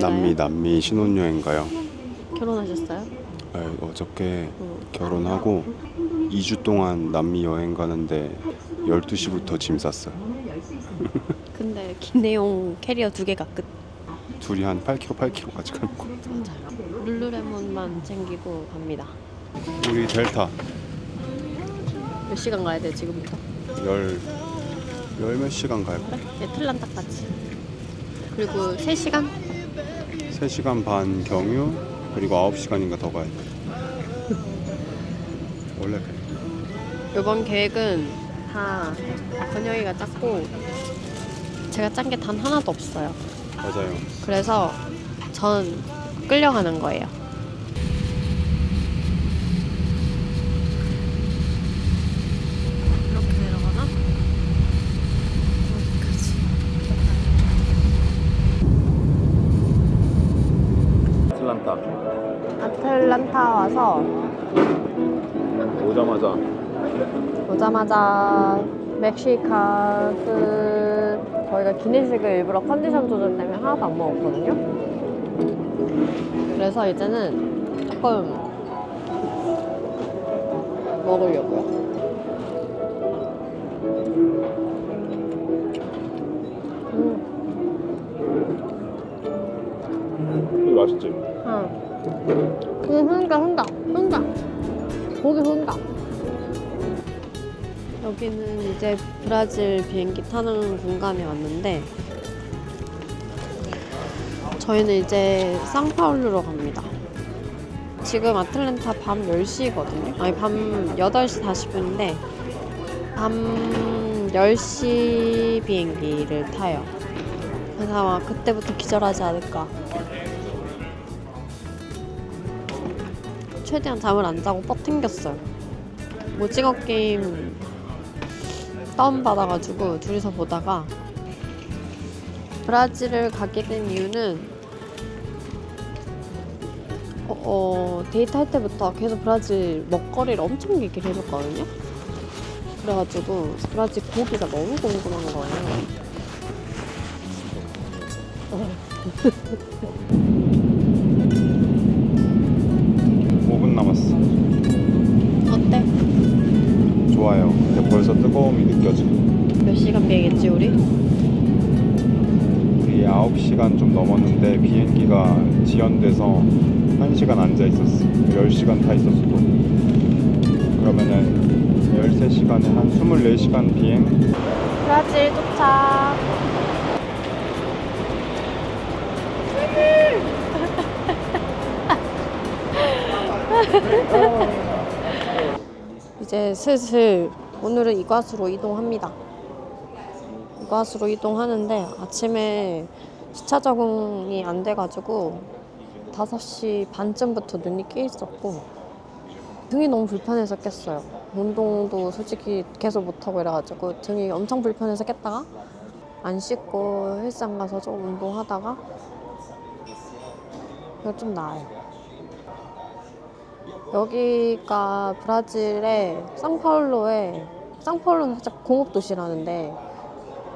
남미 남미 신혼여행 가요. 결혼하셨어요? 아, 어저께 응. 결혼하고 2주 동안 남미 여행 가는데 12시부터 짐 쌌어요. 근데 기내용 캐리어 두 개 가 끝. 둘이 한 8kg 8kg까지 가는 거. 맞아요. 룰루레몬만 챙기고 갑니다. 우리 델타 몇 시간 가야 돼 지금부터? 열열몇 시간? 그래? 애틀란타까지. 그리고 3 시간? 3시간 반 경유 그리고 9시간인가 더 가야 돼. 원래 그래. 이번 계획은 다 건영이가 짰고 제가 짠 게 단 하나도 없어요. 맞아요. 그래서 전 끌려가는 거예요. 이렇게 내려가나? 어디까지? 아틀란타 아틀란타 와서 오자마자 오자마자 멕시카 그 저희가 기내식을 일부러 컨디션 조절 때문에 하나도 안 먹었거든요. 그래서 이제는 조금 먹으려고요. 음, 맛있지? 응. 그냥 흐른다, 흐른다, 흐른다. 고기 흐른다. 여기는 이제 브라질 비행기 타는 공간에 왔는데 저희는 이제 상파울루로 갑니다. 지금 아틀란타 밤 10시거든요. 아니 밤 8시 40분인데 밤 10시 비행기를 타요. 그래서 아마 그때부터 기절하지 않을까. 최대한 잠을 안 자고 뻗팅겼어요. 오징어 게임 다운받아가지고 둘이서 보다가 브라질을 가게 된 이유는 어, 어, 데이트할 때부터 계속 브라질 먹거리를 엄청 얘기를 해줬거든요. 그래가지고 브라질 고기가 너무 궁금한 거예요. 좋아요. 근데 벌써 뜨거움이 느껴져. 몇 시간 비행했지 우리? 우리 9시간 좀 넘었는데 비행기가 지연돼서 1시간 앉아 있었어. 10시간 타 있었어. 또. 그러면은 13시간에 한 24시간 비행? 브라질 도착. 이제 슬슬 오늘은 이과수로 이동합니다. 이과수로 이동하는데 아침에 시차 적응이 안 돼가지고 5시 반쯤부터 눈이 깨 있었고 등이 너무 불편해서 깼어요. 운동도 솔직히 계속 못하고 이래가지고 등이 엄청 불편해서 깼다가 안 씻고 헬스장 가서 좀 운동하다가 이거 좀 나아요. 여기가 브라질의 상파울로에 상파울로는 살짝 공업 도시라는데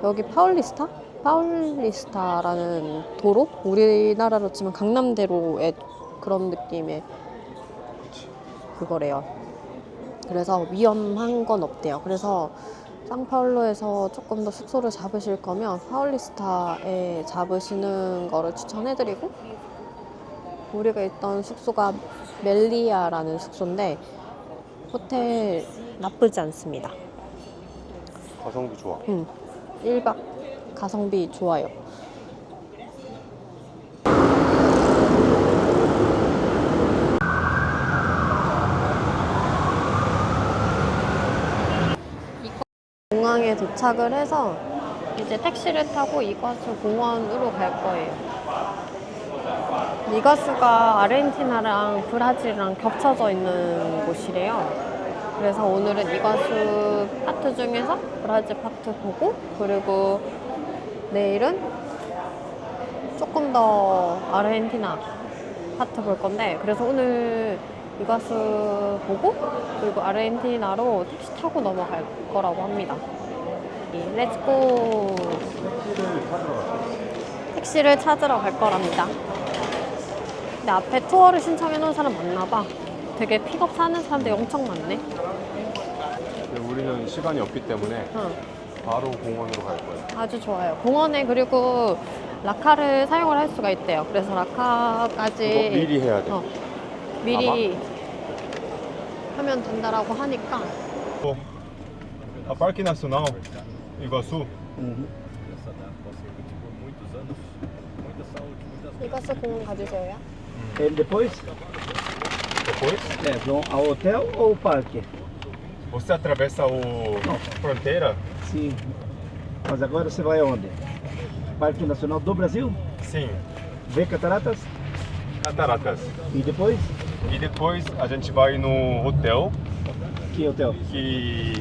여기 파울리스타? 파울리스타라는 도로? 우리나라로 치면 강남대로의 그런 느낌의 그거래요. 그래서 위험한 건 없대요. 그래서 상파울로에서 조금 더 숙소를 잡으실 거면 파울리스타에 잡으시는 거를 추천해드리고 우리가 있던 숙소가 멜리아라는 숙소인데 호텔 나쁘지 않습니다. 가성비 좋아. 음, 1박 가성비 좋아요. 공항에 도착을 해서 이제 택시를 타고 이과수 공원으로 갈 거예요. 이과수가 아르헨티나랑 브라질이랑 겹쳐져 있는 곳이래요. 그래서 오늘은 이과수 파트 중에서 브라질 파트 보고 그리고 내일은 조금 더 아르헨티나 파트 볼 건데 그래서 오늘 이과수 보고 그리고 아르헨티나로 택시 타고 넘어갈 거라고 합니다. 렛츠고 택시를 찾으러 갈 거랍니다. 근데 앞에 투어를 신청해 놓은 사람 많나 봐. 되게 픽업 사는 사람들이 엄청 많네. 근데 우리는 시간이 없기 때문에 응. 바로 공원으로 갈 거예요. 아주 좋아요. 공원에 그리고 라카를 사용을 할 수가 있대요. 그래서 라카까지 미리 해야 돼. 어, 미리 하면 된다라고 하니까 어. A Parque Nacional, Iguaçu. 이것을 공원 가주세요. Ele depois Depois, é, vão ao hotel ou ao parque? você atravessa o fronteira? Sim. Mas agora você vai aonde? Parque Nacional do Brasil? Sim, Ver cataratas? Cataratas. E depois? E depois a gente vai no hotel Que hotel? que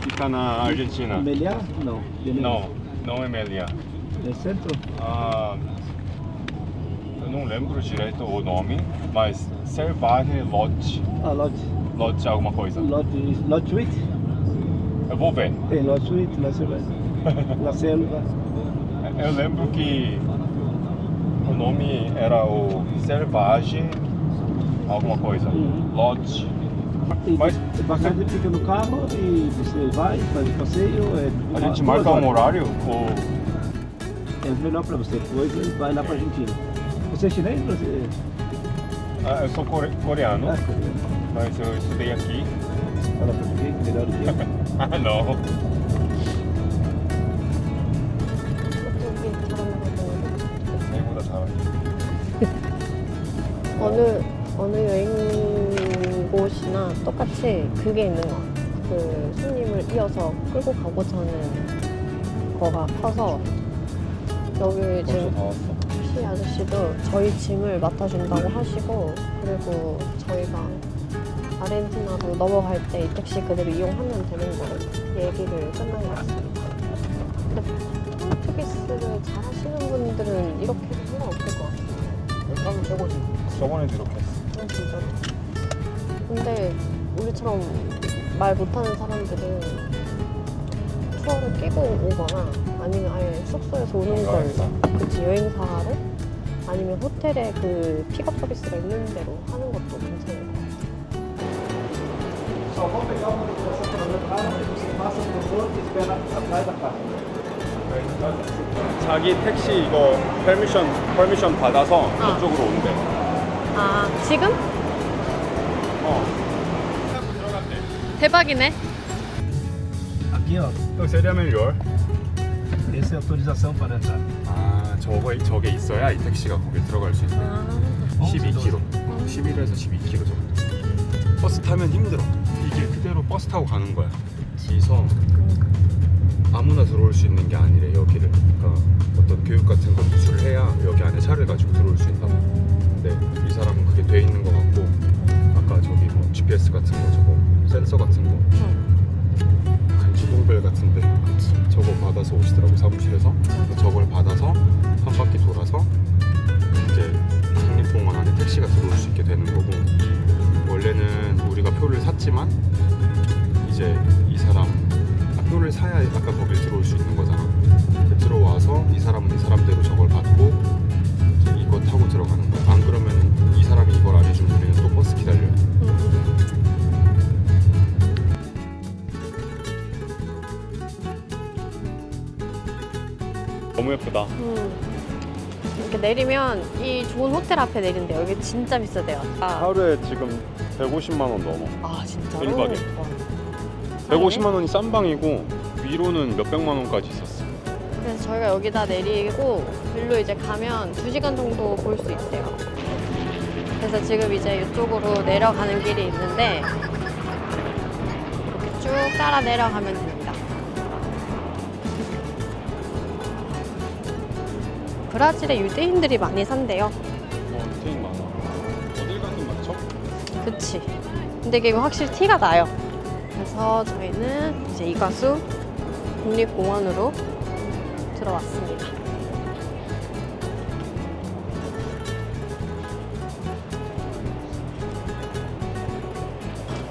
fica na Argentina. Meliá? Não. Não, não é Meliá. É centro? Ah, eu não lembro direito o nome, mas Selvagem Lodge. Ah, Lodge. Lodge alguma coisa. Lodge, Lodge Suite? Eu vou ver. Tem Lodge Suite, Lodge Suite. La Selva. Eu lembro que o nome era o Selvagem alguma coisa. Uhum. Lodge. E Mas- você fica no carro e você vai, faz o passeio. É, A gente marca um horário ou É melhor para você. Depois ele vai lá para Argentina. Você é chinês? Você... Ah, eu sou core- coreano, Ah, coreano. mas eu estudei aqui. Fala português, melhor do que eu. Ah, não. 여기 저런 거 보는데. 내보다 잘하지. 어느 어느 여행 곳이나 똑같이 그게 있는 거. 같아요. 그 손님을 이어서 끌고 가고자 하는 거가 커서 여기 벌써 지금 다 왔어. 택시 아저씨도 저희 짐을 맡아준다고 하시고 그리고 저희가 아르헨티나로 넘어갈 때 이 택시 그대로 이용하면 되는 거로 얘기를 끝난 것 같습니다. 근데 포르투기스를 잘 하시는 분들은 이렇게 해도 상관없을 것 같아요. 하면 최고지. 저번에도 이렇게 했어. 어, 진짜로. 근데 우리처럼 말 못하는 사람들은 투어를 끼고 오거나 아니면 아예 숙소에서 오는 걸 여행사. 그치 여행사를 아니면 호텔에 그 픽업 서비스가 있는 대로 하는 것도 괜찮을 것 같아요. E e. 자기 택시 이거 퍼미션 퍼미션 받아서 어. 이쪽으로 온대. 아 지금? 어. 대박이네. Aqui, ó. 또 seria melhor. Essa é a autorização para entrar. 아, 저거 저게 있어야 이 택시가 거기 들어갈 수 있대. 아 12km. 11에서 12km 정도. 버스 타면 힘들어. 이게 그대로 버스 타고 가는 거야. 그래서 아무나 들어올 수 있는 게 아니래 여기를. 그러니까 어떤 교육 같은 거 이수를 해야 여기 안에 차를 가지고 들어올 수 있다고. 근데 이 사람은 그게 돼 있는 거 같고 아까 저기 뭐 GPS 같은 거 저거 센서 같은 거 약간 지붕벨 같은데 저거 받아서 오시더라고 사무실에서 저 너무 예쁘다 음. 이렇게 내리면 이 좋은 호텔 앞에 내린대. 여기 진짜 비싸대요. 아, 하루에 지금 150만 원 넘어 아 진짜로? 일박에. 와. 150만 원이 싼 방이고 위로는 몇 백만 원까지 있었어 그래서 저희가 여기다 내리고 일로 이제 가면 2시간 정도 볼 수 있대요. 그래서 지금 이제 이쪽으로 내려가는 길이 있는데 이렇게 쭉 따라 내려가면 됩니다. 브라질에 유대인들이 많이 산대요. 어, 되게 많아 어딜 가든 많죠? 그치. 근데 이게 확실히 티가 나요. 그래서 저희는 이제 이과수 국립공원으로 들어왔습니다.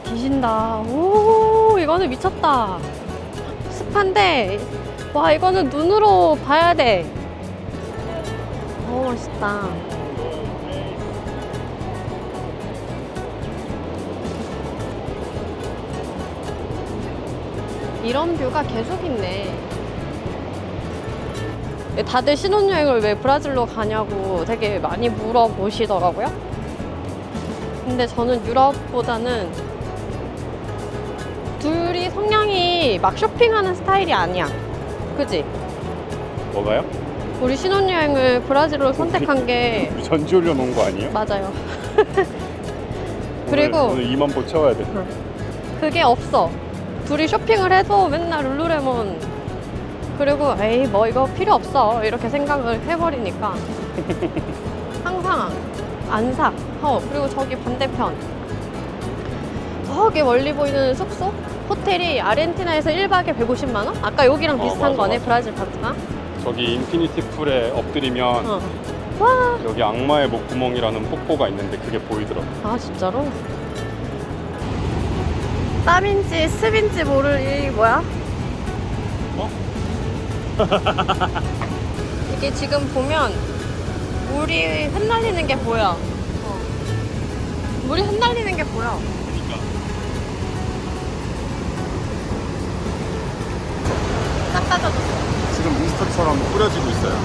뒤진다. 오, 이거는 미쳤다. 습한데, 와, 이거는 눈으로 봐야 돼. 너무 멋있다. 이런 뷰가 계속 있네. 다들 신혼여행을 왜 브라질로 가냐고 되게 많이 물어보시더라고요. 근데 저는 유럽보다는 둘이 성향이 막 쇼핑하는 스타일이 아니야. 그지? 뭐가요? 우리 신혼여행을 브라질로 선택한 게 전지 올려놓은 거 아니에요? 맞아요. 그리고 오늘, 오늘 2만 보 채워야 돼. 그게 없어. 둘이 쇼핑을 해도 맨날 룰루레몬 그리고 에이 뭐 이거 필요 없어 이렇게 생각을 해버리니까 항상 안 사. 어 그리고 저기 반대편 저기 멀리 보이는 숙소 호텔이 아르헨티나에서 1박에 150만 원? 아까 여기랑 어, 비슷한 맞아, 거네 맞아. 브라질 파트가. 저기 인피니티 풀에 엎드리면 어. 와, 여기 악마의 목구멍이라는 폭포가 있는데 그게 보이더라고. 아 진짜로? 땀인지 습인지 모를 이 뭐야? 어? 이게 지금 보면 물이 흩날리는 게 보여. 어. 물이 흩날리는 게 보여. 그러니까. 싹 따져줬어. 지금 미스터처럼 뿌려지고 있어요.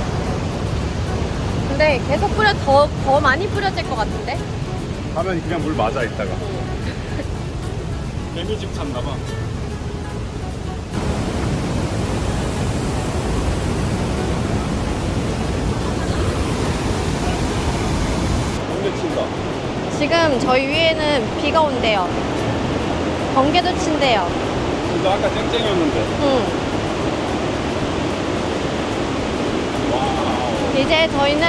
근데 계속 뿌려 더, 더 많이 뿌려질 것 같은데? 하면 그냥 물 맞아 있다가. 개미 집 찾나 봐. 번개 친다. 지금 저희 위에는 비가 온대요. 번개도 친대요. 근데 아까 쨍쨍이었는데. 응. 와우. 이제 저희는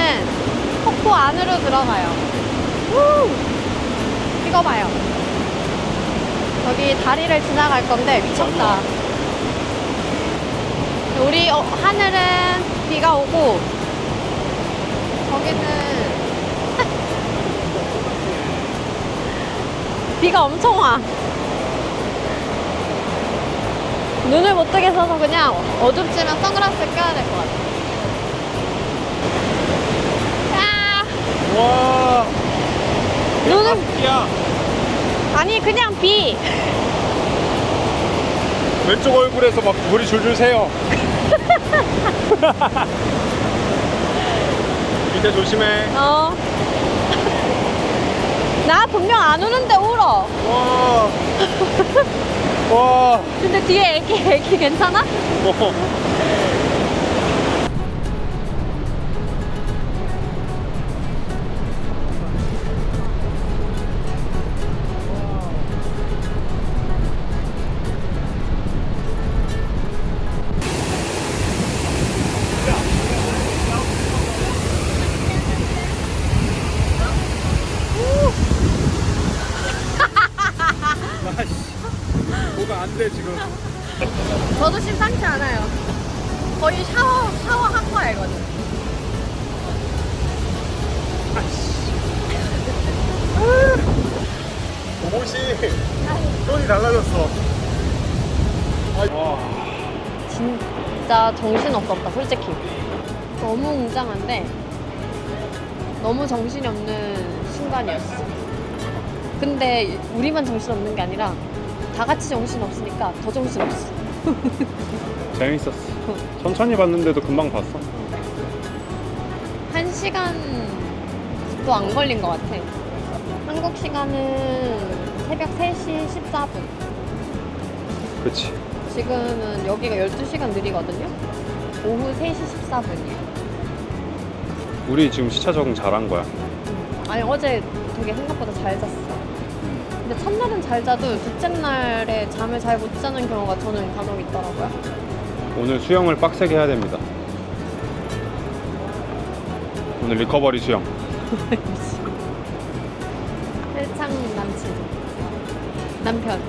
폭포 안으로 들어가요. 우! 이거 봐요. 저기 다리를 지나갈 건데 미쳤다. 우리 어, 하늘은 비가 오고 저기는 비가 엄청 와. 눈을 못 뜨게 써서 그냥 어둡지만 선글라스 껴야 될 것 같아. 와. 눈은 야 아니 그냥 비. 왼쪽 얼굴에서 막 물이 줄줄 새요. 밑에 조심해. 어. 나 분명 안 우는데 울어. 와. 와. 근데 뒤에 애기 애기 괜찮아? 어. 진짜 정신 없었다 솔직히. 너무 웅장한데 너무 정신이 없는 순간이었어. 근데 우리만 정신 없는 게 아니라 다 같이 정신 없으니까 더 정신 없어. 재밌었어. 천천히 봤는데도 금방 봤어. 한 시간도 안 걸린 것 같아. 한국 시간은 새벽 3시 14분. 그렇지. 지금은 여기가 12시간 느리거든요. 오후 3시 14분이에요. 우리 지금 시차 적응 잘한 거야. 아니 어제 되게 생각보다 잘 잤어. 근데 첫날은 잘 자도 둘째 날에 잠을 잘 못 자는 경우가 저는 간혹 있더라고요. 오늘 수영을 빡세게 해야 됩니다. 오늘 리커버리 수영. 헬창 남친 남편